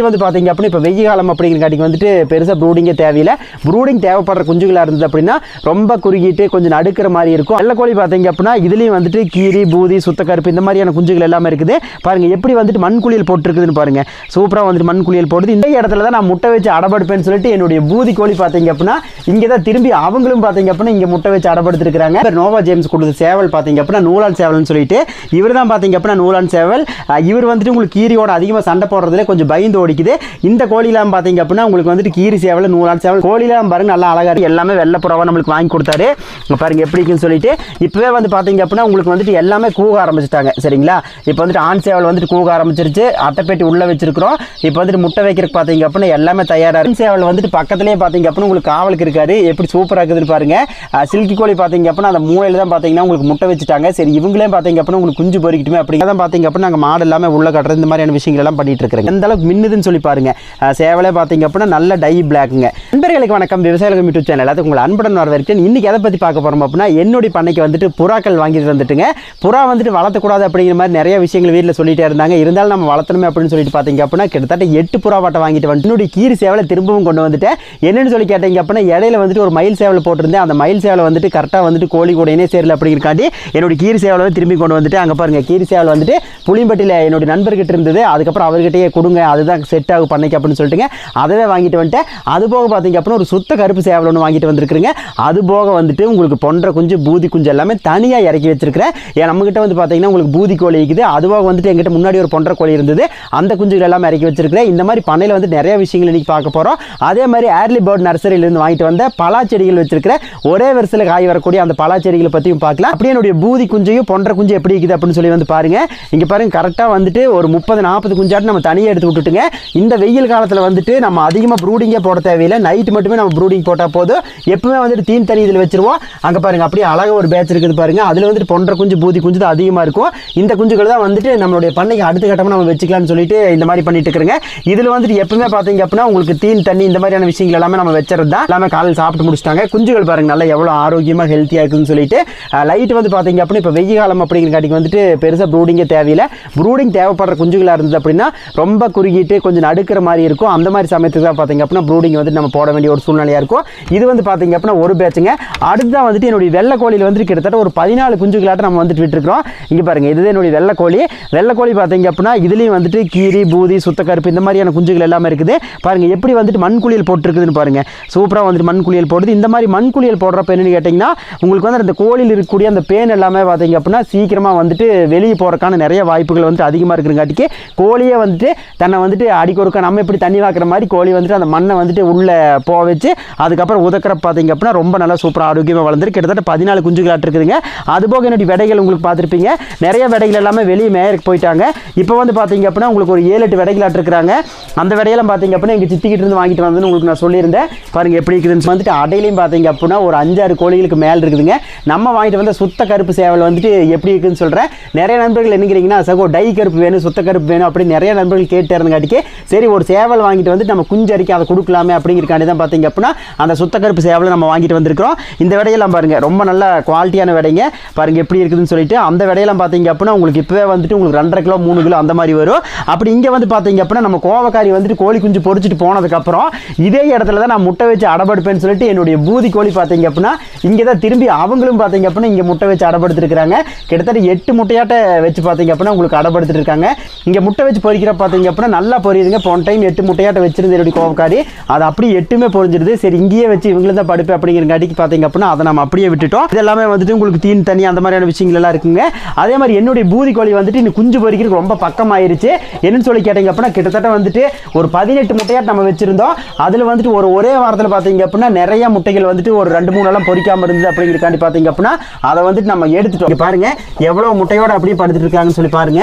Next வந்து பார்த்தீங்க அப்படின்னா இப்போ வெய்ய காலம் அப்படிங்கிறக்காட்டிக்கு வந்துட்டு பெருசாக ப்ரூடிங்கே தேவையில்லை. ப்ரூடிங் தேவைப்படுற குஞ்சுகளாக இருந்தது அப்படின்னா ரொம்ப குறுகிட்டு கொஞ்சம் நடுக்கிற மாதிரி இருக்கும். வெள்ளை கோழி பார்த்தீங்க அப்படின்னா இதுலேயும் வந்துட்டு கீரி பூதி சுத்தக்கருப்பு இந்த மாதிரியான குஞ்சுகள் எல்லாமே இருக்குது. பாருங்கள் எப்படி வந்துட்டு மண் குளியல் போட்டிருக்குதுன்னு பாருங்க. சூப்பராக வந்துட்டு மண் குளியல் போடுது. இந்த இடத்துல தான் நான் முட்டை வச்சு அடப்படுப்பேன்னு சொல்லிட்டு என்னுடைய பூதி கோழி பார்த்தீங்க அப்படின்னா இங்கே தான் திரும்பி அவங்களும் பார்த்தீங்க அப்படின்னா இங்கே முட்டை வச்சு அடப்படுத்திருக்காங்க நோவா ஜேம்ஸ் கொடுத்த சேவல் பார்த்தீங்க அப்படின்னா நூலான் சேவல்னு சொல்லிட்டு இவர் தான் பார்த்தீங்க அப்படின்னா நூலான் சேவல். இவர் வந்துட்டு உங்களுக்கு கீரியோட அதிகமாக சண்டை போடுறதுல கொஞ்சம் பயந்து பிடிக்குது. இந்த கோழிலாம் பார்த்தீங்க அப்படின்னா உங்களுக்கு வந்துட்டு கீரி சேவல் நூலான் சேவல் கோழிலாம் பாருங்கள் நல்லா அழகாக இருக்குது எல்லாமே வெள்ளை நம்மளுக்கு வாங்கி கொடுத்தாரு. இங்கே பாருங்க எப்படி இருக்குன்னு சொல்லிட்டு இப்போவே வந்து பார்த்தீங்க அப்படின்னா உங்களுக்கு வந்துட்டு எல்லாமே கூக ஆரம்பிச்சிட்டாங்க. சரிங்களா? இப்போ வந்துட்டு ஆண் சேவல் வந்துட்டு கூக ஆரம்பிச்சிருச்சு. அட்டைப்பேட்டி உள்ளே வச்சிருக்கிறோம். இப்போ வந்துட்டு முட்டை வைக்கிறதுக்கு பார்த்தீங்க அப்படின்னா எல்லாமே தயாராக இருக்கு. சேவல் வந்துட்டு பக்கத்துலேயே பார்த்தீங்க அப்படின்னா உங்களுக்கு காவலுக்கு இருக்காரு எப்படி சூப்பராக இருக்குதுன்னு பாருங்க. சில்கி கோழி பார்த்தீங்க அப்படின்னா அந்த மூலையில் தான் பார்த்தீங்கன்னா உங்களுக்கு முட்டை வச்சுட்டாங்க. சரி இவங்களே பார்த்தீங்க அப்படின்னா உங்களுக்கு குஞ்சு பொறிக்கட்டுமே அப்படி தான் பார்த்தீங்க அப்படின்னா நாங்கள் மாடு எல்லாமே உள்ள கட்டுறது இந்த மாதிரியான விஷயங்கள் எல்லாம் பண்ணிட்டு இருக்கிறோம் எந்த அளவுக்கு இருக்குன்னு சொல்லி பாருங்க. சேவலே பார்த்தீங்க அப்படின்னா நல்ல டை பிளாக்குங்க. நண்பர்களுக்கு வணக்கம். விவசாயிகள் யூடியூப் சேனல் எல்லாத்துக்கும் உங்களை அன்புடன் வரவேற்கிறேன். இன்னைக்கு எதை பற்றி பார்க்க போகிறோம் அப்படின்னா என்னுடைய பண்ணைக்கு வந்துட்டு புறாக்கள் வாங்கிட்டு வந்துட்டுங்க. புறா வந்துட்டு வளர்த்தக்கூடாது அப்படிங்கிற மாதிரி நிறைய விஷயங்கள் வீட்டில் சொல்லிட்டே இருந்தாங்க. இருந்தாலும் நம்ம வளர்த்தணுமே அப்படின்னு சொல்லிட்டு பார்த்தீங்க அப்படின்னா கிட்டத்தட்ட எட்டு புறா வாட்டை வாங்கிட்டு வந்து என்னுடைய கீரி சேவலை திரும்பவும் கொண்டு வந்துட்டேன். என்னென்னு சொல்லி கேட்டீங்க அப்படின்னா இடையில வந்துட்டு ஒரு மயில் சேவலை போட்டிருந்தேன். அந்த மயில் சேவலை வந்துட்டு கரெக்டாக வந்துட்டு கோழி கூட இணை சேரல அப்படிங்கிறக்காண்டி என்னுடைய கீரி சேவலை வந்து திரும்பி கொண்டு வந்துட்டு அங்கே பாருங்க கீரி சேவல் வந்துட்டு புளியம்பட்டியில் என்னுடைய நண்பர்கிட்ட இருந்தது. அதுக்கப்புறம் அவர்கிட்டயே கொடுங்க. அதுதான் செட் ஆகும் பண்ணைக்கு அப்படின்னு சொல்லிட்டுங்க அதவே வாங்கிட்டு வந்துட்டேன். அது போக பார்த்தீங்க அப்படின்னா ஒரு சுத்த கருப்பு சேவல் ஒன்று வாங்கிட்டு வந்திருக்குறேங்க. அது போக வந்துட்டு உங்களுக்கு பொன்ற குஞ்சு பூதி குஞ்சு எல்லாமே தனியாக இறக்கி வச்சிருக்கிறேன். ஏன் நம்மகிட்ட வந்து பார்த்தீங்கன்னா உங்களுக்கு பூதி கோழி இருக்குது. அது போக வந்துட்டு எங்கிட்ட முன்னாடி ஒரு பொன்ற கோழி இருந்தது. அந்த குஞ்சுகள் எல்லாமே இறக்கி வச்சிருக்கிறேன். இந்த மாதிரி பண்ணையில் வந்து நிறைய விஷயங்கள் இன்னைக்கு பார்க்க போகிறோம் அதே மாதிரி ஏர்லி பேர்ட் நர்சரியிலேருந்து வாங்கிட்டு வந்த பலா செடிகள் வச்சிருக்கிறேன். ஒரே வருஷத்தில் காய் வரக்கூடிய அந்த பலா செடிகளை பற்றியும் பார்க்கலாம். அப்படியே என்னுடைய பூதி குஞ்சையும் பொன்ற குஞ்சு எப்படி இருக்குது அப்படின்னு சொல்லி வந்து பாருங்க. இங்கே பாருங்க கரெக்டாக வந்துட்டு ஒரு முப்பது நாற்பது குஞ்சாட்டு நம்ம தனியாக எடுத்து விட்டுட்டுங்க. இந்த வெயில் காலத்தில் வந்துட்டு நம்ம அதிகமாக ப்ரூடிங்கே போட தேவையில்லை. நைட்டு மட்டுமே நம்ம ப்ரூடிங் போட்டால் போதும். எப்பவுமே வந்துட்டு தீன் தனி இதில் வச்சிருவோம். அங்கே பாருங்கள் அப்படியே அழகாக ஒரு பேட்ச் இருக்குது பாருங்கள் அதில் வந்துட்டு பொன்ற குஞ்சு பூதி குஞ்சு தான் அதிகமாக இருக்கும். இந்த குஞ்சுகள் தான் வந்துட்டு நம்மளுடைய பண்ணைக்கு அடுத்த கட்டமாக நம்ம வச்சுக்கலாம்னு சொல்லிட்டு இந்த மாதிரி பண்ணிட்டு இருக்கிறேங்க. இதில் வந்துட்டு எப்பவுமே பார்த்தீங்க அப்படின்னா உங்களுக்கு தீன் தண்ணி இந்த மாதிரியான விஷயங்கள் எல்லாமே நம்ம வச்சுறது தான். எல்லாமே காலையில் சாப்பிட்டு முடிச்சிட்டாங்க. குஞ்சுகள் பாருங்க நல்லா எவ்வளோ ஆரோக்கியமாக ஹெல்த்தியாக இருக்குன்னு சொல்லிட்டு லைட் வந்து பார்த்தீங்க அப்படின்னா இப்போ வெய்ய காலம் அப்படிங்கிற காட்டிக்கு வந்துட்டு பெருசாக ப்ரூடிங்கே தேவையில்லை. ப்ரூடிங் தேவைப்படுற குஞ்சுகளாக இருந்தது அப்படின்னா ரொம்ப குறுகிட்டு கொஞ்சம் நடுக்கிற மாதிரி இருக்கும். அந்த மாதிரி சமயத்துக்கு தான் பார்த்தீங்க அப்படின்னா ப்ரூடிங் வந்து நம்ம போட வேண்டிய ஒரு சூழ்நிலையாக இருக்கும். இது வந்து பார்த்தீங்க அப்படின்னா ஒரு பேட்சுங்க அடுத்ததான் வந்துட்டு என்னுடைய வெள்ளை கோழியில் வந்துட்டு கிட்டத்தட்ட ஒரு பதினாலு குஞ்சுகளாட்ட நம்ம வந்துட்டு விட்டுருக்கோம் இங்கே பாருங்க இதுதான் என்னுடைய வெள்ளை கோழி. வெள்ளை கோழி பார்த்தீங்க அப்படின்னா இதுலேயும் வந்துட்டு கீரி பூதி சுத்தக்கருப்பு இந்த மாதிரியான குஞ்சுகள் எல்லாமே இருக்குது. பாருங்க எப்படி வந்துட்டு மண் குளியல் போட்டிருக்குதுன்னு பாருங்க. சூப்பராக வந்துட்டு மண் குளியல் போடுது. இந்த மாதிரி மண் குளியல் போடுறப்ப என்னென்னு கேட்டிங்கன்னா உங்களுக்கு வந்து அந்த கோழியில் இருக்கக்கூடிய அந்த பேன் எல்லாமே பார்த்தீங்க அப்படின்னா சீக்கிரமாக வந்துட்டு வெளியே போகிறக்கான நிறைய வாய்ப்புகள் வந்துட்டு அதிகமாக இருக்கிறங்காட்டிக்கு கோழியே வந்துட்டு தன்னை வந்துட்டு அடிக்கொருக்க நம்ம எப்படி தண்ணி வாக்குற மாதிரி கோழி வந்துட்டு அந்த மண்ணை வந்துட்டு உள்ளே போக வச்சு அதுக்கப்புறம் உதக்கிற பார்த்தீங்க அப்படின்னா ரொம்ப நல்லா சூப்பராக ஆரோக்கியமாக வளர்ந்துருக்கு கிட்டத்தட்ட பதினாலு குஞ்சுகளாட்டு இருக்குதுங்க. அதுபோக என்னுடைய விடைகள் உங்களுக்கு பார்த்துருப்பீங்க. நிறைய விடைகள் எல்லாமே வெளியே மேயருக்கு போயிட்டாங்க. இப்போ வந்து பார்த்தீங்க அப்படின்னா உங்களுக்கு ஒரு ஏழு எட்டு விடைகளாட்டு இருக்கிறாங்க. அந்த விடையெல்லாம் பார்த்தீங்க அப்படின்னா எங்கள் சித்திக்கிட்டு இருந்து வாங்கிட்டு வந்து உங்களுக்கு நான் சொல்லியிருந்தேன். பாருங்கள் எப்படி இருக்குதுன்னு வந்துட்டு அடையிலையும் பார்த்தீங்க அப்படின்னா ஒரு அஞ்சாறு கோழிகளுக்கு மேல் இருக்குதுங்க. நம்ம வாங்கிட்டு வந்த சுத்த கருப்பு சேவல் வந்துட்டு எப்படி இருக்குன்னு சொல்கிறேன் நிறைய நண்பர்கள் என்னங்கிறீங்கன்னா சகோ டை கருப்பு வேணும் சுத்த கருப்பு வேணும் அப்படின்னு நிறைய நண்பர்கள் கேட்டு இருந்தங்காட்டிக்கு சரி ஒரு சேவல் வாங்கிட்டு வந்துட்டு நம்ம குஞ்சு அரிக்க அதை கொடுக்கலாமே அப்படிங்கிறக்காண்டி தான் பார்த்தீங்க அப்படின்னா அந்த சுத்த கருப்பு சேவலை நம்ம வாங்கிட்டு வந்திருக்கிறோம். இந்த விடையெல்லாம் பாருங்க ரொம்ப நல்ல குவாலிட்டியான விடைங்க. பாருங்க எப்படி இருக்குதுன்னு சொல்லிட்டு அந்த விடையெல்லாம் பார்த்தீங்க அப்படின்னா உங்களுக்கு இப்போவே வந்துட்டு உங்களுக்கு ரெண்டரை கிலோ மூணு கிலோ அந்த மாதிரி வரும். அப்படி இங்கே வந்து பார்த்தீங்க அப்படின்னா நம்ம கோவக்காரி வந்துட்டு கோழி குஞ்சு பொறிச்சிட்டு போனதுக்கப்புறம் இதே இடத்துல தான் நான் முட்டை வச்சு அடப்படுப்பேன்னு சொல்லிட்டு என்னுடைய பூதி கோழி பார்த்தீங்க அப்படின்னா இங்கே தான் திரும்பி அவங்களும் பார்த்தீங்க அப்படின்னா இங்கே முட்டை வச்சு அடப்படுத்திருக்கிறாங்க. கிட்டத்தட்ட எட்டு முட்டையாட்ட வச்சு பார்த்தீங்க அப்படின்னா உங்களுக்கு அடப்படுத்திட்டு இருக்காங்க. இங்கே முட்டை வச்சு பொறிக்கிற பார்த்தீங்க அப்படின்னா நல்லா பொரியுதுங்க. போன டைம் எட்டு முட்டையாட்ட வச்சிருந்து என்னுடைய கோவக்காரி. அது அப்படியே எட்டுமே பொரிஞ்சிருது சரி இங்கேயே வச்சு இவங்களும் தான் படுப்பேன் அப்படிங்கிறங்காட்டிக்கு பார்த்தீங்க அப்படின்னா அதை நம்ம அப்படியே விட்டுட்டோம். இது எல்லாமே வந்துட்டு உங்களுக்கு தீன் தண்ணி அந்த மாதிரியான விஷயங்கள் எல்லாம் இருக்குங்க. அதே மாதிரி என்னுடைய பூதி கோழி வந்துட்டு இன்னும் குஞ்சு பொறிக்கிறதுக்கு ரொம்ப பக்கம் ஆயிருச்சு என்னன்னு சொல்லி கேட்டீங்க அப்படின்னா கிட்டத்தட்ட வந்துட்டு ஒரு பதினெட்டு முட்டையாட்டு நம்ம வச்சிருந்தோம். அதில் வந்துட்டு ஒரு ஒரே வாரத்தில் பார்த்தீங்க அப்படின்னா நிறைய முட்டைகள் வந்துட்டு ஒரு ரெண்டு மூணு எல்லாம் பொறிக்காமல் இருந்தது அப்படிங்கிறக்காண்டி பார்த்தீங்க அப்படின்னா அதை வந்துட்டு நம்ம எடுத்துட்டோம். பாருங்க எவ்வளோ முட்டையோட அப்படியே படுத்துட்டு இருக்காங்கன்னு சொல்லி பாருங்க.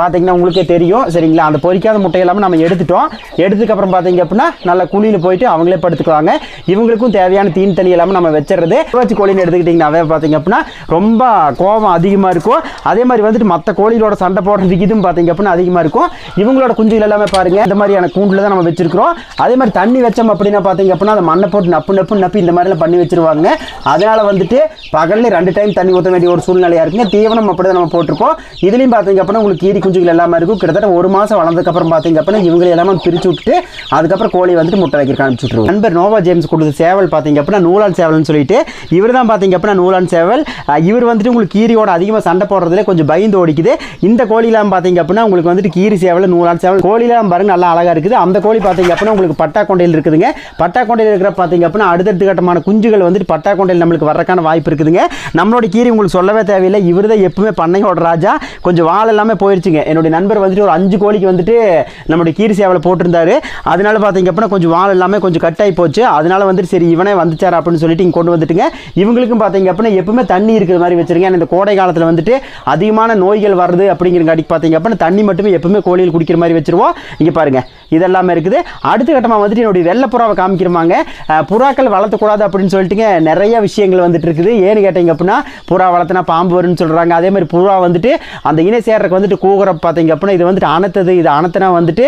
பார்த்தீங்கன்னா உங்களுக்கே தெரியும். சரிங்களா? அந்த பொறிக்காத முட்டையெல்லாம் எல்லாமே நம்ம எடுத்துட்டோம். எடுத்ததுக்கு அப்புறம் பார்த்தீங்க அப்படின்னா நல்ல குழியில் போயிட்டு அவங்களே படுத்துக்குவாங்க. இவங்களுக்கும் தேவையான தீன் தண்ணி எல்லாமே நம்ம வச்சுறது வச்சு கோழின்னு எடுத்துக்கிட்டிங்கன்னாவே பார்த்தீங்க அப்படின்னா ரொம்ப கோபம் அதிகமாக இருக்கும். அதே மாதிரி வந்துட்டு மற்ற கோழிகளோட சண்டை போடுறதுக்கு இதுவும் பார்த்தீங்க அப்படின்னா அதிகமாக இருக்கும். இவங்களோட குஞ்சுகள் எல்லாமே பாருங்க இந்த மாதிரியான கூண்டில் தான் நம்ம வச்சிருக்கிறோம். அதே மாதிரி தண்ணி வச்சோம் அப்படின்னா பார்த்தீங்க அப்படின்னா அந்த மண்ணை போட்டு நப்பு நப்பு நப்பி இந்த மாதிரிலாம் பண்ணி வச்சிருவாங்க. அதனால வந்துட்டு பகலில் ரெண்டு டைம் தண்ணி ஊற்ற வேண்டிய ஒரு சூழ்நிலையா இருக்குங்க. தீவனம் அப்படி தான் நம்ம போட்டிருப்போம் இதுலையும் பார்த்தீங்க அப்படின்னா உங்களுக்கு கீரி குஞ்சுகள் எல்லாமே இருக்கும். கிட்டத்தட்ட ஒரு மாதம் வளர்ந்ததுக்கப்புறம் பார்த்தீங்க அப்படின்னா இவங்களை எல்லாமே பிரித்து விட்டுட்டு அதுக்கப்புறம் கோழி வந்துட்டு முட்டை வைக்கிறக்க அனுப்பிச்சு விட்ருவோம் நண்பர் நோவா ஜேம்ஸ் கொடுத்த சேவல் பார்த்தீங்க அப்படின்னா நூலான் சேவல்னு சொல்லிட்டு இவர் தான் பார்த்தீங்க அப்படின்னா நூலான் சேவல். இவர் வந்துட்டு உங்களுக்கு கீரியோட அதிகமாக சண்டை போடுறதுல கொஞ்சம் பயந்து ஓடிக்குது. இந்த கோழிலாம் பார்த்தீங்க அப்படின்னா உங்களுக்கு வந்துட்டு கீரி சேவல் நூலான் சேவல் கோழிலாம் பாருங்க நல்லா அழகாக இருக்குது. அந்த கோழி பார்த்தீங்க அப்படின்னா உங்களுக்கு பட்டா கொண்டையில் இருக்குதுங்க. பட்டா கொண்டையில் இருக்கிற பார்த்தீங்க அப்படின்னா அடுத்தடுத்த கட்டமான குஞ்சுகள் வந்துட்டு பட்டா கொண்டையில் நம்மளுக்கு வர்றக்கான வாய்ப்பு இருக்குதுங்க. நம்மளோட கீரி உங்களுக்கு சொல்லவே தேவையில்லை. இவர் தான் எப்பவுமே பண்ணையோட ராஜா. கொஞ்சம் வாழ எல்லாமே போயிருச்சுங்க. என்னுடைய நண்பர் வந்துட்டு ஒரு அஞ்சு கோழிக்கு வந்துட்டு நம்மளுடைய கீர் சேவலை போட்டிருந்தாரு. அதனால பார்த்தீங்க அப்படின்னா கொஞ்சம் வால் எல்லாமே கொஞ்சம் கட் ஆகி போச்சு. அதனால வந்துட்டு சரி இவனே வந்துச்சார் அப்படின்னு சொல்லிட்டு இங்கே கொண்டு வந்துட்டுங்க. இவங்களுக்கும் பார்த்தீங்க அப்படின்னா எப்பவுமே தண்ணி இருக்கிற மாதிரி வச்சிருங்க. ஏன்னா இந்த கோடை காலத்தில் வந்துட்டு அதிகமான நோய்கள் வருது அடிக்கு பார்த்தீங்க அப்படின்னா தண்ணி மட்டுமே எப்பவுமே கோழியில் குடிக்கிற மாதிரி வச்சிருவோம். இங்கே பாருங்கள் இதெல்லாமே இருக்குது. அடுத்த கட்டமாக வந்துட்டு என்னுடைய வெள்ளை புறாவை காமிக்கிறமாங்க. புறாக்கள் வளர்த்தக்கூடாது அப்படின்னு சொல்லிட்டுங்க நிறைய விஷயங்கள் வந்துட்டு இருக்குது. ஏன்னு கேட்டீங்க அப்படின்னா புறா வளர்த்தினா பாம்பு வரும்னு சொல்கிறாங்க அதே மாதிரி புறா வந்துட்டு அந்த இணை சேர்றக்கு வந்துட்டு கூகுற பார்த்தீங்க அப்படின்னா இது வந்துட்டு அணத்தது இது அணத்தினா வந்துட்டு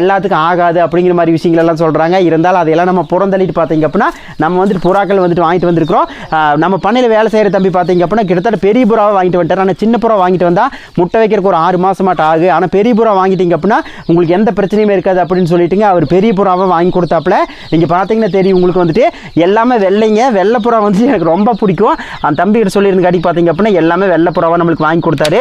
எல்லாத்துக்கும் ஆகாது அப்படிங்கிற மாதிரி விஷயங்கள் எல்லாம் சொல்கிறாங்க இருந்தாலும் அதையெல்லாம் நம்ம புறந்தள்ளிட்டு பார்த்தீங்க அப்படின்னா நம்ம வந்துட்டு புறாக்கள் வந்துட்டு வாங்கிட்டு வந்திருக்கிறோம். நம்ம பண்ணையில் வேலை செய்கிற தம்பி பார்த்தீங்க அப்படின்னா கிட்டத்தட்ட பெரிய புறாவை வாங்கிட்டு வந்துட்டார். ஆனால் சின்ன புறா வாங்கிட்டு வந்தால் முட்டை வைக்கிறதுக்கு ஒரு ஆறு மாதமாட்ட ஆகு ஆனால் பெரிய புறா வாங்கிட்டீங்க அப்படின்னா உங்களுக்கு எந்த பிரச்சனையுமே இருக்காது. அப்படின்னு சொல்லிட்டுங்க அவர் பெரிய புறாவை வாங்கி கொடுத்தாப்புல. நீங்கள் பார்த்தீங்கன்னா தெரியும் உங்களுக்கு வந்துட்டு எல்லாமே வெள்ளைங்க. வெள்ளை புறா வந்துட்டு எனக்கு ரொம்ப பிடிக்கும். அந்த தம்பிகிட்ட சொல்லியிருந்த காட்டி பார்த்தீங்க அப்படின்னா எல்லாமே வெள்ளை புறாவை நம்மளுக்கு வாங்கி கொடுத்தாரு.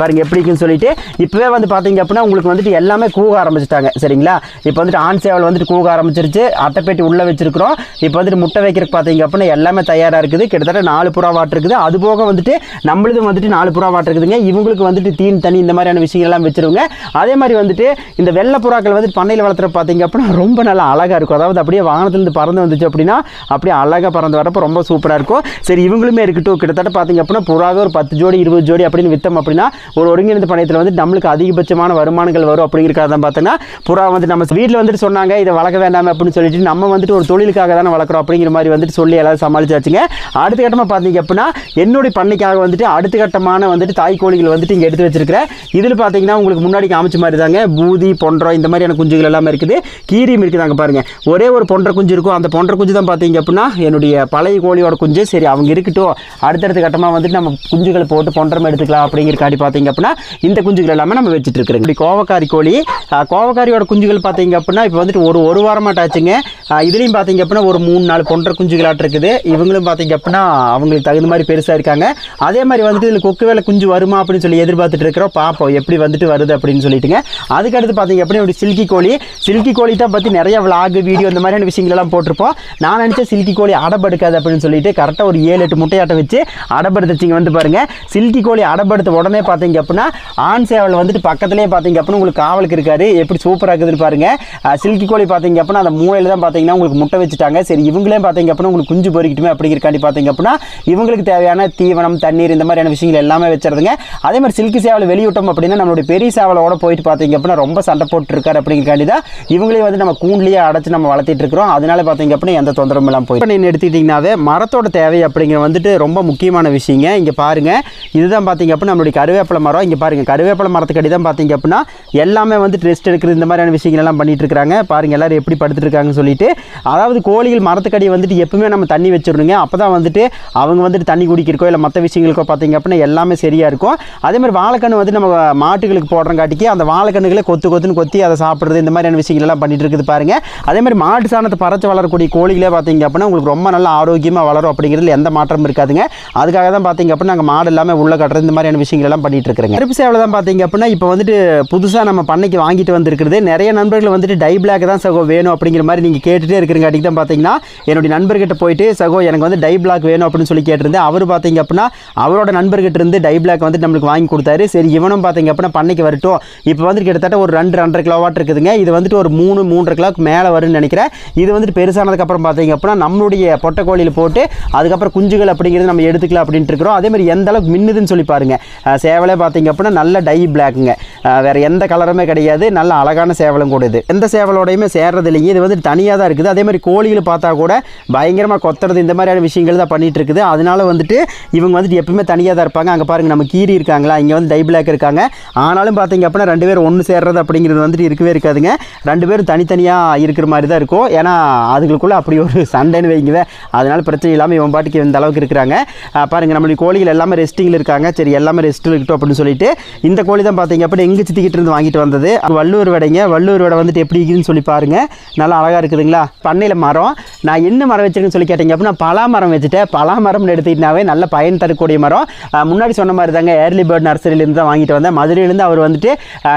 பாருங்க எப்படி இருக்குன்னு சொல்லிட்டு. இப்போவே வந்து பார்த்தீங்க அப்படின்னா உங்களுக்கு வந்துட்டு எல்லாமே கூக ஆரம்பிச்சிட்டாங்க. சரிங்களா? இப்போ வந்துட்டு ஆண் சேவல் வந்துட்டு கூக ஆரம்பிச்சிருச்சு. அட்டைப்பேட்டி உள்ளே வச்சிருக்கிறோம். இப்போ வந்துட்டு முட்டை வைக்கிறதுக்கு பார்த்தீங்க அப்படின்னா எல்லாமே தயாராக இருக்குது. கிட்டத்தட்ட நாலு புறா வாட்டு இருக்குது. அது போக வந்துட்டு நம்மளுதும் வந்துட்டு நாலு புறா வாட்டு இருக்குதுங்க. இவங்களுக்கு வந்துட்டு தீன் தனி இந்த மாதிரியான விஷயங்கள்லாம் வச்சிருவங்க. வச்சிருங்க அதே மாதிரி வந்துட்டு இந்த வெள்ளை புறாக்கள் வந்துட்டு பண்ணையில் வளர்த்துற பார்த்தீங்க அப்படின்னா ரொம்ப நல்லா அழகாக இருக்கும். அதாவது அப்படியே வாகனத்துலேருந்து பறந்து வந்துச்சு அப்படின்னா அப்படியே அழகாக பறந்து வரப்போ ரொம்ப சூப்பராக இருக்கும். சரி இவங்களுமே இருக்கட்டும். கிட்டத்தட்ட பார்த்தீங்க அப்படின்னா புறாவே ஒரு பத்து ஜோடி இருபது ஜோடி அப்படின்னு வித்தம் அப்படின்னா ஒரு ஒருங்கிணைந்த பணையத்தில் வந்து நம்மளுக்கு அதிகபட்சமான வருமானங்கள் வரும் அப்படிங்கிறக்காக தான் பார்த்தீங்கன்னா புறா வந்து நம்ம வீட்டில் வந்துட்டு சொன்னாங்க இதை வளர்க்க வேண்டாம் அப்படின்னு சொல்லிட்டு நம்ம வந்துட்டு ஒரு தொழிலுக்காக தானே வளர்க்குறோம் அப்படிங்கிற மாதிரி வந்துட்டு சொல்லி எல்லாரும் சமாளிச்சாச்சுங்க. அடுத்த கட்டமாக பார்த்தீங்க அப்படின்னா என்னுடைய பண்ணைக்காக வந்துட்டு அடுத்த கட்டமான வந்துட்டு தாய் கோழிகள் வந்துட்டு இங்கே எடுத்து வச்சிருக்கிறேன். இதில் பார்த்தீங்கன்னா உங்களுக்கு முன்னாடி காமிச்ச மாதிரி தாங்க பூதி பொன்றம் இந்த மாதிரியான குஞ்சுகள் எல்லாமே இருக்குது. கீரியும் இருக்குது அங்கே பாருங்கள் ஒரே ஒரு பொன்றை குஞ்சு இருக்கும். அந்த பொன்றை குஞ்சு தான் பார்த்தீங்க அப்படின்னா என்னுடைய பழைய கோழியோட குஞ்சு. சரி அவங்க இருக்கட்டும். அடுத்தடுத்த கட்டமாக வந்துட்டு நம்ம குஞ்சுகளை போட்டு பொன்றம் எடுத்துக்கலாம் அப்படிங்கிற காடி பார்த்தீங்க அப்படின்னா இந்த குஞ்சுகள் எல்லாமே நம்ம வச்சுட்டு இருக்கிறோம் இப்படி கோவக்காரி கோழி கோவக்காரியோட குஞ்சுகள் பார்த்தீங்க அப்படின்னா இப்போ வந்துட்டு ஒரு ஒரு வாரமாட்டாச்சுங்க ஆச்சுங்க. இதுலேயும் பார்த்தீங்க அப்படின்னா ஒரு மூணு நாலு பொன்றை குஞ்சுகளாட்டு இருக்குது. இவங்களும் பார்த்தீங்க அப்படின்னா அவங்களுக்கு தகுந்த மாதிரி பெருசாக இருக்காங்க. அதே மாதிரி வந்துட்டு இதில் கொக்கு வேலை குஞ்சு வருமா அப்படின்னு சொல்லி எதிர்பார்த்துட்டு இருக்கிறோம். பார்ப்போம் எப்படி வந்துட்டு வருது அப்படின்னு சொல்லிட்டுங்க. அதுக்கடுத்து பார்த்தீங்க அப்படின்னா இப்படி சில்கி கோழி சில்கி கோழி தான் பற்றி நிறைய விளாக் வீடியோ இந்த மாதிரியான விஷயங்கள் எல்லாம் போட்டிருப்போம். நான் நினச்சேன் சில்கி கோழி அடப்படுக்காது அப்படின்னு சொல்லிட்டு கரெக்டாக ஒரு ஏழு எட்டு முட்டையாட்டை வச்சு அடப்படுத்துச்சிங்க வந்து பாருங்க சில்கி கோழி அடப்படுத்த உடனே பார்த்தீங்க அப்படின்னா ஆண் சேவல் வந்துட்டு பக்கத்துலேயே பார்த்தீங்க அப்படின்னா உங்களுக்கு காவலுக்கு இருக்காரு எப்படி சூப்பராக இருக்குதுன்னு பாருங்க. சில்கி கோழி பார்த்தீங்க அப்படின்னா அந்த மூளையில் தான் பார்த்தீங்கன்னா உங்களுக்கு முட்டை வச்சுட்டாங்க. சரி இவங்களே பார்த்தீங்க அப்படின்னா உங்களுக்கு குஞ்சு பொறிக்கட்டுமே அப்படிங்கிறக்காண்டி பார்த்தீங்க அப்படின்னா இவங்களுக்கு தேவையான தீவனம் தண்ணீர் இந்த மாதிரியான விஷயங்கள் எல்லாமே வச்சிருதுங்க. அதே மாதிரி சில்கி சேவல் வெளியிட்டோம் அப்படின்னா நம்மளுடைய பெரிய சேவலோட போயிட்டு பார்த்தீங்க அப்படின்னா ரொம்ப சண்டை போட்டுருக்காரு இருக்காரு அப்படிங்கிறக்காண்டி தான் இவங்களே வந்து நம்ம கூண்டிலேயே அடைச்சு நம்ம வளர்த்திட்டு இருக்கிறோம். அதனால பார்த்தீங்க அப்படின்னா எந்த தொந்தரவும் இல்லாமல் போய் நீங்கள் எடுத்துக்கிட்டிங்கனாவே மரத்தோட தேவை அப்படிங்கிற வந்துட்டு ரொம்ப முக்கியமான விஷயங்க. இங்கே பாருங்க. இதுதான் பார்த்தீங்க அப்படின்னா நம்மளுடைய கருவேப்பிலை மரம். இங்கே பாருங்க. கருவேப்பிலை மரத்துக்கடி தான் பார்த்தீங்க அப்படின்னா எல்லாமே வந்து ரெஸ்ட் எடுக்கிறது இந்த மாதிரியான விஷயங்கள்லாம் பண்ணிட்டு இருக்காங்க. பாருங்க எல்லாரும் எப்படி படுத்துட்டு இருக்காங்கன்னு சொல்லிட்டு. அதாவது கோழிகள் மரத்துக்கடி வந்துட்டு எப்பவுமே நம்ம தண்ணி வச்சிடணுங்க. அப்போ தான் வந்துட்டு அவங்க வந்துட்டு தண்ணி குடிக்கிறக்கோ இல்லை மற்ற விஷயங்களுக்கோ பார்த்தீங்க அப்படின்னா எல்லாமே சரியாக இருக்கும். அதே மாதிரி வாழைக்கன்று வந்து நம்ம மாட்டுகளுக்கு போடுறங்காட்டிக்கு அந்த வாழைக்கண்ணுகளை கொத்து கொத்துன்னு கொத்தி அதை சாப்பிட்றது இந்த மாதிரியான விஷயங்கள் எல்லாம் பண்ணிட்டு இருக்குது பாருங்க. அதே மாதிரி மாட்டு சாணத்தை பறச்சு வளரக்கூடிய கோழிகளே பார்த்தீங்க அப்படின்னா உங்களுக்கு ரொம்ப நல்ல ஆரோக்கியமாக வளரும் அப்படிங்கிறதுல எந்த மாற்றமும் இருக்காதுங்க. அதுக்காக தான் பார்த்தீங்க அப்படின்னா நாங்கள் மாடு எல்லாமே உள்ள கட்டுறது இந்த மாதிரியான விஷயங்கள் எல்லாம் பண்ணிட்டு இருக்கிறேங்க. கருப்பு சேவலை தான் பார்த்தீங்க அப்படின்னா இப்போ வந்துட்டு புதுசாக நம்ம பண்ணைக்கு வாங்கிட்டு வந்திருக்கிறது. நிறைய நண்பர்கள் வந்துட்டு டை பிளாக் தான் சகோ வேணும் அப்படிங்கிற மாதிரி நீங்கள் கேட்டுகிட்டே இருக்கிறங்காட்டிக்கு தான் பார்த்தீங்கன்னா என்னுடைய நண்பர்கிட்ட போயிட்டு சகோ எனக்கு வந்து டை பிளாக் வேணும் அப்படின்னு சொல்லி கேட்டிருந்தேன். அவர் பார்த்தீங்க அப்படின்னா அவரோட நண்பர்கிட்ட இருந்து டை பிளாக் வந்து நம்மளுக்கு வாங்கி கொடுத்தாரு. சரி இவனும் பார்த்தீங்க அப்படின்னா பண்ணைக்கு வரட்டும். இப்போ வந்து கிட்டத்தட்ட ஒரு ரெண்டு ரெண்டரை கிலோவாட் இருக்குது. வருதுங்க இது வந்துட்டு ஒரு மூணு மூன்றரை கிலோக்கு மேலே வரும்னு நினைக்கிறேன். இது வந்துட்டு பெருசானதுக்கப்புறம் பார்த்தீங்க அப்படின்னா நம்மளுடைய பொட்டை கோழியில் போட்டு அதுக்கப்புறம் குஞ்சுகள் அப்படிங்கிறது நம்ம எடுத்துக்கலாம் அப்படின்ட்டு இருக்கிறோம். அதே மாதிரி எந்த அளவுக்கு மின்னுதுன்னு சொல்லி பாருங்க. சேவலே பார்த்தீங்க அப்படின்னா நல்ல டை பிளாக்குங்க வேறு எந்த கலருமே கிடையாது. நல்ல அழகான சேவலும் கூட இது. எந்த சேவலோடையுமே சேர்றது இல்லைங்க. இது வந்து தனியாக தான் இருக்குது. அதே மாதிரி கோழிகள் பார்த்தா கூட பயங்கரமாக கொத்துறது இந்த மாதிரியான விஷயங்கள் தான் பண்ணிட்டு இருக்குது. அதனால வந்துட்டு இவங்க வந்துட்டு எப்பவுமே தனியாக தான் இருப்பாங்க. அங்கே பாருங்க நம்ம கீரி இருக்காங்களா? இங்கே வந்து டை பிளாக் இருக்காங்க. ஆனாலும் பார்த்தீங்க அப்படின்னா ரெண்டு பேரும் ஒன்று சேர்றது அப்படிங்கிறது வந்துட்டு இருக்கவே இருக்காது. இருக்காதுங்க ரெண்டு பேரும் தனித்தனியாக இருக்கிற மாதிரி தான் இருக்கும். ஏன்னா அதுகளுக்குள்ளே அப்படி ஒரு சண்டைன்னு வைங்குவேன் அதனால பிரச்சனை இல்லாமல் இவன் பாட்டுக்கு இந்த அளவுக்கு இருக்கிறாங்க. பாருங்கள் நம்மளுக்கு நம்மளுடைய கோழிகள் எல்லாமே ரெஸ்டிங்கில் இருக்காங்க. சரி எல்லாமே ரெஸ்ட்டில் இருக்கட்டும் அப்படின்னு சொல்லிட்டு இந்த கோழி தான் பார்த்தீங்க அப்படி எங்கள் சித்திக்கிட்டு இருந்து வாங்கிட்டு வந்தது. அது வள்ளூர் வடைங்க. வள்ளூர் வடை வந்துட்டு எப்படி இருக்குதுன்னு சொல்லி பாருங்கள் நல்லா அழகாக இருக்குதுங்களா? பண்ணையில் மரம். நான் என்ன மரம் வச்சிருக்கேன்னு சொல்லி கேட்டீங்க அப்படின்னா பலா மரம் வச்சுட்டேன். பலா மரம்னு எடுத்துக்கிட்டாவே நல்ல பயன் தரக்கூடிய மரம். முன்னாடி சொன்ன மாதிரி தாங்க ஏர்லி பேர்ட் நர்சரியிலேருந்து தான் வாங்கிட்டு வந்தேன். மதுரையிலேருந்து அவர் வந்துட்டு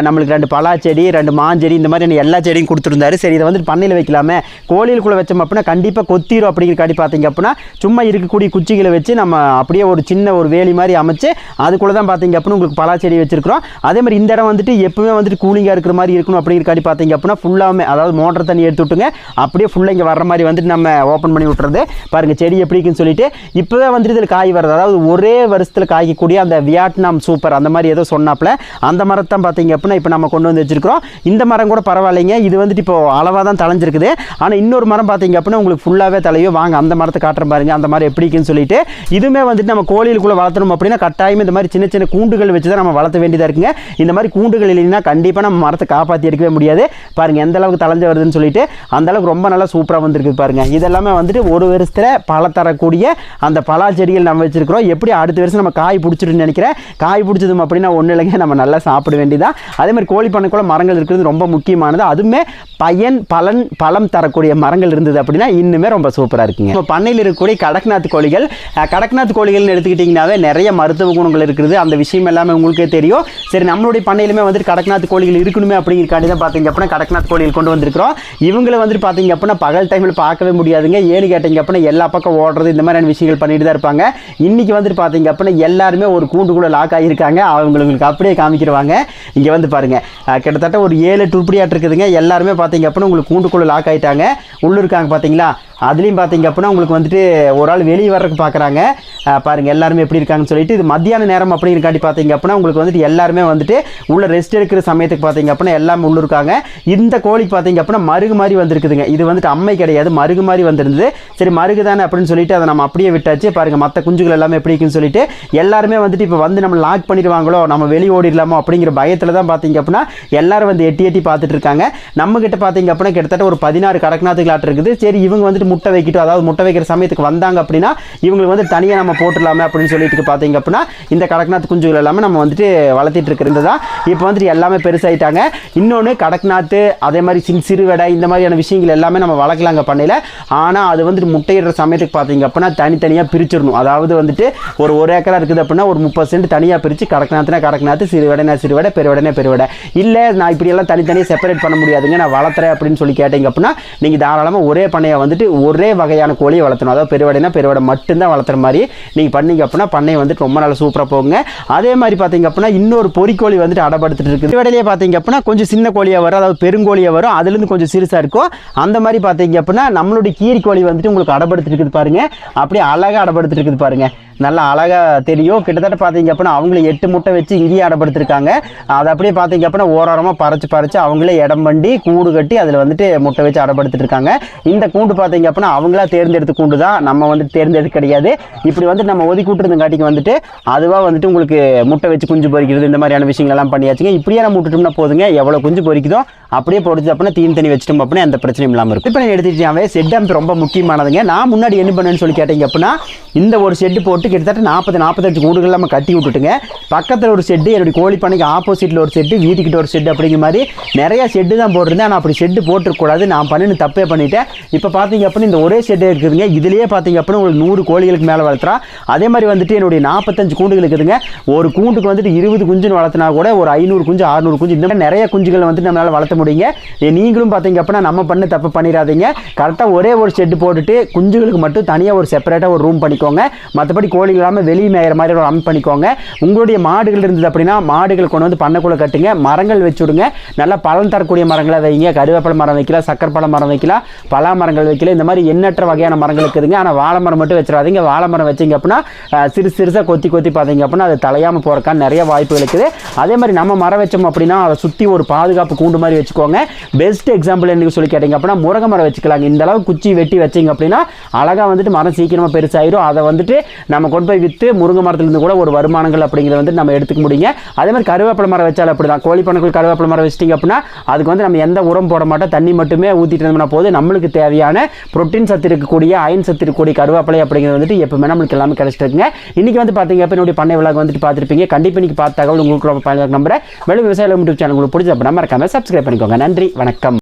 நம்மளுக்கு ரெண்டு பலா செடி ரெண்டு மாஞ்செடி இந்த மாதிரி எல்லா செடியும் கொடுத்துருந்தாரு. சரி இதை வந்துட்டு பண்ணையில் வைக்கலாமே. கோழிகளுக்குள்ளே வச்சோம் அப்படின்னா கண்டிப்பாக கொத்திரும் அப்படிங்கிற காட்டி பார்த்தீங்க அப்படின்னா சும்மா இருக்கக்கூடிய குச்சிகளை வச்சு நம்ம அப்படியே ஒரு சின்ன ஒரு வேலி மாதிரி அமைச்சு அதுக்குள்ளே தான் பார்த்தீங்க அப்படின்னா உங்களுக்கு பலா செடி வச்சிருக்கிறோம். அதே மாதிரி இந்த இடம் வந்துட்டு எப்பவுமே வந்துட்டு கூலிங்காக இருக்கிற மாதிரி இருக்கணும் அப்படிங்கிற காட்டி பார்த்தீங்க அப்படின்னா ஃபுல்லாகவே அதாவது மோட்டர் தண்ணி எடுத்து விட்டுங்க அப்படியே ஃபுல்லாக இங்கே வர்ற மாதிரி வந்துட்டு நம்ம ஓப்பன் பண்ணி விட்டுறது. பாருங்கள் செடி எப்படி இருக்குன்னு சொல்லிட்டு இப்போவே வந்துட்டு இதில் காய் வருது. அதாவது ஒரே வருஷத்தில் காய்க்கக்கூடிய அந்த வியட்நாம் சூப்பர் அந்த மாதிரி ஏதோ சொன்னாப்புல அந்த மரத்தான் பார்த்தீங்க அப்படின்னா இப்போ நம்ம கொண்டு வந்து வச்சிருக்கிறோம். இந்த மரம் கூட பரவாயில்லைங்க. இது வந்துட்டு இப்போ அளவாக தான் தலைஞ்சிருக்குது ஆனால் இன்னொரு மரம் பார்த்தீங்க அப்படின்னா உங்களுக்கு ஃபுல்லாகவே தலையோ வாங்க அந்த மரத்தை காட்டுற பாருங்க. அந்த மாதிரி எப்படி இருக்குன்னு சொல்லிட்டு இதுவுமே வந்துட்டு நம்ம கோழிகளுக்குள்ளே வளர்த்தணும் அப்படின்னா கட்டாயம் இந்த மாதிரி சின்ன சின்ன கூண்டுகள் வச்சு தான் நம்ம வளர்த்த வேண்டியதாக இருக்குங்க. இந்த மாதிரி கூண்டுகள் இல்லைன்னா கண்டிப்பாக நம்ம மரத்தை காப்பாற்றி எடுக்கவே முடியாது. பாருங்க எந்த அளவுக்கு தலைஞ்சு வருதுன்னு சொல்லிட்டு அந்த அளவுக்கு ரொம்ப நல்லா சூப்பராக வந்திருக்கு பாருங்க. இதெல்லாமே வந்துட்டு ஒரு வருஷத்தில் பல தரக்கூடிய அந்த பலா செடிகள் நம்ம வச்சிருக்கிறோம். எப்படி அடுத்த வருஷம் நம்ம காய் பிடிச்சிருன்னு நினைக்கிறேன். காய் பிடிச்சதும் அப்படின்னா ஒன்றும் இல்லைங்க. நம்ம நல்லா சாப்பிட வேண்டியதான் அதே மாதிரி கோழி பண்ணக்குள்ள மரங்கள் இருக்கிறது ரொம்ப முக்கியமானது. அதுவுமே பயன் பலன் பலம் தரக்கூடிய மரங்கள் இருந்தது அப்படின்னா இன்னுமே ரொம்ப சூப்பராக இருக்குங்க. இப்போ பண்ணையில் இருக்கக்கூடிய கடக்நாத் கோழிகள் கடக்நாத் கோழிகள்னு எடுத்துக்கிட்டிங்கனாவே நிறைய மருத்துவ குணங்கள் இருக்குது. அந்த விஷயம் எல்லாமே உங்களுக்கே தெரியும். சரி நம்மளுடைய பண்ணையிலுமே வந்துட்டு கடக்நாத் கோழிகள் இருக்கணுமே அப்படிங்கிறக்காண்டி தான் பார்த்தீங்க அப்படின்னா கடக்நாத் கோழிகள் கொண்டு வந்திருக்கிறோம். இவங்களை வந்துட்டு பார்த்தீங்க அப்படின்னா பகல் டைமில் பார்க்கவே முடியாதுங்க. ஏன்னு கேட்டீங்க அப்படின்னா எல்லா பக்கம் ஓடுறது இந்த மாதிரியான விஷயங்கள் பண்ணிட்டு தான் இருப்பாங்க. இன்னைக்கு வந்துட்டு பார்த்தீங்க அப்படின்னா எல்லாருமே ஒரு கூண்டுக்குள்ள லாக் ஆகியிருக்காங்க. அவங்களுக்கு அப்படியே காமிக்கிறவாங்க. இங்கே வந்து பாருங்க. கிட்டத்தட்ட ஒரு ஏழு உருப்படியாட்டு இருக்குதுங்க. எல்லாருமே பார்த்தீங்க அப்படின்னா உங்களுக்கு கூண்டுக்குள்ளே லாக் ஆயிட்டாங்க. உள்ளே இருக்காங்க பார்த்தீங்களா? அதுலேயும் பார்த்தீங்க அப்படின்னா உங்களுக்கு வந்துட்டு ஒரு ஆள் வெளியே வர்றதுக்கு பார்க்குறாங்க பாருங்கள் எல்லாருமே எப்படி இருக்காங்கன்னு சொல்லிட்டு இது மத்தியான நேரம் அப்படிங்கிறக்காட்டி பார்த்தீங்க அப்படின்னா உங்களுக்கு வந்துட்டு எல்லாருமே வந்துட்டு உள்ள ரெஸ்ட் எடுக்கிற சமயத்துக்கு பார்த்தீங்க அப்படின்னா எல்லாமே உள்ள இருக்காங்க. இந்த கோழிக்கு பார்த்தீங்க அப்படின்னா மருகு மாதிரி வந்திருக்குதுங்க. இது வந்துட்டு அம்மை கிடையாது மருகு மாதிரி வந்திருந்தது. சரி மருகு தானே அப்படின்னு சொல்லிட்டு அதை நம்ம அப்படியே விட்டாச்சு. பாருங்கள் மற்ற குஞ்சுகள் எல்லாமே எப்படி இருக்குன்னு சொல்லிட்டு எல்லாருமே வந்துட்டு இப்போ வந்து நம்ம லாக் பண்ணிடுவாங்களோ நம்ம வெளியே ஓடிடலாமோ அப்படிங்கிற பயத்தில் தான் பார்த்தீங்க அப்படின்னா எல்லாரும் வந்து எட்டி எட்டி பார்த்துட்டு இருக்காங்க. நம்ம பார்த்தீங்க அப்படின்னா கிட்டத்தட்ட ஒரு பதினாறு கடக்நாத்துகளாட்டு இருக்குது சரி இவங்க வந்துட்டு முட்டை வைக்கிட்டோம். அதாவது முட்டை வைக்கிற சமயத்துக்கு வந்தாங்க அப்படின்னா இவங்களுக்கு வந்து தனியாக நம்ம போட்டுடலாமே அப்படின்னு சொல்லிட்டு பார்த்தீங்க அப்படின்னா இந்த கடக்நாத் குஞ்சுகள் எல்லாமே நம்ம வந்துட்டு வளர்த்திட்டு இருக்கிறது தான். இப்போ வந்துட்டு எல்லாமே பெருசாயிட்டாங்க. இன்னொன்று கடக்நாத்து அதே மாதிரி சின் சிறுவடை இந்த மாதிரியான விஷயங்கள் எல்லாமே நம்ம வளர்க்கலாங்க பண்ணையில். ஆனால் அது வந்துட்டு முட்டையிடுற சமயத்துக்கு பார்த்தீங்க அப்படின்னா தனித்தனியாக பிரிச்சிடணும். அதாவது வந்துட்டு ஒரு ஒரு ஏக்கரா இருக்குது அப்படின்னா ஒரு முப்பது சென்ட் தனியாக பிரித்து கடக்நாத்துனா கடக்நாத்து சிறுவடைனா சிறுவடை பெருவடைனா பெருவடை. இல்லை நான் இப்படியெல்லாம் தனித்தனியாக செப்பரேட் பண்ண முடியாதுங்க. நான் வளர்த்துறேன் அப்படின்னு சொல்லி கேட்டீங்க அப்படின்னா நீங்கள் தாராளமாக ஒரே பண்ணையை வந்துட்டு ஒரே வகையான கோழியை வளர்த்தணும். அதாவது பெருவடைனா பெருவடை மட்டும்தான் வளர்த்துற மாதிரி நீங்கள் பண்ணீங்க அப்படின்னா பண்ணை வந்துட்டு ரொம்ப நல்லா சூப்பராக போகுங்க. அதே மாதிரி பார்த்தீங்க அப்படின்னா இன்னொரு பொறிக்கோழி வந்துட்டு அடப்படுத்துட்டு இருக்குது. பெருவடையிலே பார்த்தீங்க அப்படின்னா கொஞ்சம் சின்ன கோழியாக வரும் அதாவது பெருங்கோழியாக வரும். அதுலேருந்து கொஞ்சம் சிறுசாக இருக்கும். அந்த மாதிரி பார்த்தீங்க அப்படின்னா நம்மளுடைய கீரி கோழி வந்துட்டு உங்களுக்கு அடப்படுத்திட்டு இருக்குது பாருங்கள் அப்படியே அழகாக அடப்படுத்திட்டு இருக்குது பாருங்கள் நல்லா அழகாக தெரியும். கிட்டத்தட்ட பார்த்தீங்க அப்படின்னா அவங்கள எட்டு முட்டை வச்சு இங்கேயே அடப்படுத்திருக்காங்க அதை அப்படியே பார்த்தீங்க அப்படின்னா ஓரோரமாக பறிச்சு பறித்து அவங்களே இடம் பண்ணி கூடு கட்டி அதில் வந்துட்டு முட்டை வச்சு அடப்படுத்திருக்காங்க இந்த கூண்டு பார்த்தீங்க அப்படின்னா அவங்களா தேர்ந்தெடுத்து கூண்டு தான். நம்ம வந்து தேர்ந்தெடுக்க கிடையாது. இப்படி வந்து நம்ம ஒதுக்கி விட்டுருந்தங்காட்டிக்கு வந்துட்டு அதுவாக வந்துட்டு உங்களுக்கு முட்டை வச்சு குஞ்சு பொரிக்கிறது இந்த மாதிரியான விஷயங்கள்லாம் பண்ணியாச்சுங்க. இப்படியே நம்ம விட்டுட்டோம்னா போதுங்க. எவ்வளோ குஞ்சு பொறிக்குதோ அப்படியே பொறிச்சு அப்படின்னா தீன் தண்ணி வச்சிட்டோம் அப்படின்னா எந்த பிரச்சனையும் இல்லாமல் இருக்கும். இப்போ எடுத்துட்டாவே செட் அமைப்பு ரொம்ப முக்கியமானதுங்க. நான் முன்னாடி என்ன பண்ணேன்னு சொல்லி கேட்டீங்க அப்படின்னா இந்த ஒரு ஷெட்டு போட்டு கிட்டத்தட்ட நாற்பது நாற்பத்தஞ்சு கூடுகள் நம்ம கட்டி விட்டுட்டுங்க. பக்கத்தில் ஒரு ஷெட்டு என்னுடைய கோழி பண்ணைக்கு ஆப்போசிட்டில் ஒரு ஷெட்டு வீட்டுக்கிட்ட ஒரு ஷெட்டு அப்படிங்கிற மாதிரி நிறைய ஷெட்டு தான் போட்டிருந்தேன். ஆனால் அப்படி ஷெட்டு போட்டுருக்கூடாது நான் பண்ணின தப்பே பண்ணிட்டேன். இப்போ பார்த்தீங்க அப்படின்னா இந்த ஒரே ஷெட்டே இருக்குதுங்க. இதுலேயே பார்த்தீங்க அப்படின்னா உங்களுக்கு நூறு கோழிகளுக்கு மேலே வளர்த்துறான் அதே மாதிரி வந்துட்டு என்னுடைய நாற்பத்தஞ்சு கூண்டுகள் இருக்குதுங்க. ஒரு கூண்டுக்கு வந்துட்டு இருபது குஞ்சுன்னு வளர்த்தினா கூட ஒரு ஐநூறு குஞ்சு ஆறுநூறு குஞ்சு இந்த மாதிரி நிறைய குஞ்சுகளை வந்துட்டு நம்மளால் வளர்த்த முடியுங்க. நீங்களும் பார்த்தீங்க அப்படின்னா நம்ம பண்ண தப்பு பண்ணிடாதீங்க. கரெக்டாக ஒரே ஒரு ஷெட்டு போட்டுட்டு குஞ்சுகளுக்கு மட்டும் தனியாக ஒரு செப்பரேட்டாக ஒரு ரூம் பண்ணிக்கோங்க. மற்றபடி கோழி இல்லாமல் வெளியே மேயிற மாதிரி ஒரு அமைப்பு பண்ணிக்கோங்க. உங்களுடைய மாடுகள் இருந்தது அப்படின்னா மாடுகள் கொண்டு வந்து பண்ணக்குள்ள கட்டுங்க. மரங்கள் வச்சு விடுங்க நல்லா பலன் தரக்கூடிய மரங்களை வைங்க. கருவேப்பிலை மரம் வைக்கலாம் சக்கரப்பழ மரம் வைக்கலாம் பலா மரங்கள் வைக்கலாம் இந்த மாதிரி எண்ணற்ற வகையான மரங்கள் இருக்குதுங்க. ஆனால் வாழை மரம் மட்டும் வச்சிடாதீங்க. வாழை மரம் வச்சிங்க அப்படின்னா சிறு சிறுசாக கொத்தி கொத்தி பார்த்தீங்க அப்படின்னா அது தலையாமல் போகிறக்கான நிறைய வாய்ப்புகள் இருக்குது. அதே மாதிரி நம்ம மரம் வச்சோம் அப்படின்னா அதை சுற்றி ஒரு பாதுகாப்பு கூண்டு மாதிரி வச்சுக்கோங்க. பெஸ்ட் எக்ஸாம்பிள் என்னன்னு சொல்லி கேட்டிங்க அப்படின்னா முருங்கை மரம் வச்சுக்கலாங்க. இந்த அளவு குச்சி வெட்டி வச்சிங்க அப்படின்னா அழகாக வந்துட்டு மரம் சீக்கிரமாக பெருசாயிரும். அதை வந்துட்டு நம்ம நம்ம கொண்டு போய் விற்று முருங்கை மரத்துலேருந்து கூட ஒரு வருமானங்கள் அப்படிங்கிறத வந்து நம்ம எடுத்துக்க முடியுங்க. அதே மாதிரி கருவேப்பிலை மரம் வச்சாலும் அப்படி தான் கோழி பண்ணைக்குள் கருவேப்பிலை மரம் வச்சிட்டிங்க அப்படின்னா அதுக்கு வந்து நம்ம எந்த உரம் போட மாட்டோம். தண்ணி மட்டுமே ஊற்றிட்டு இருந்தோம்னா போது நம்மளுக்கு தேவையான புரோட்டீன் சத்து இருக்கக்கூடிய அயன் சத்து இருக்கக்கூடிய கருவேப்பிலை அப்படிங்கிறது வந்துட்டு எப்பவுமே நம்மளுக்கு எல்லாமே கிடைச்சிட்டு இன்றைக்கி இன்னைக்கு வந்து பார்த்தீங்க அப்போ என்னுடைய பண்ணை விழாக்கு வந்துட்டு பார்த்துருப்பீங்க கண்டிப்பாக இன்னைக்கு பார்த்த தகவல் உங்களுக்கு ரொம்ப பயனுள்ள நம்புறேன் மேலும் விவசாய யூடியூப் சேனல் உங்களுக்கு பிடிச்ச அப்படின்னா மறக்காமல் சப்ஸ்கிரைப் பண்ணிக்கோங்க. நன்றி வணக்கம்.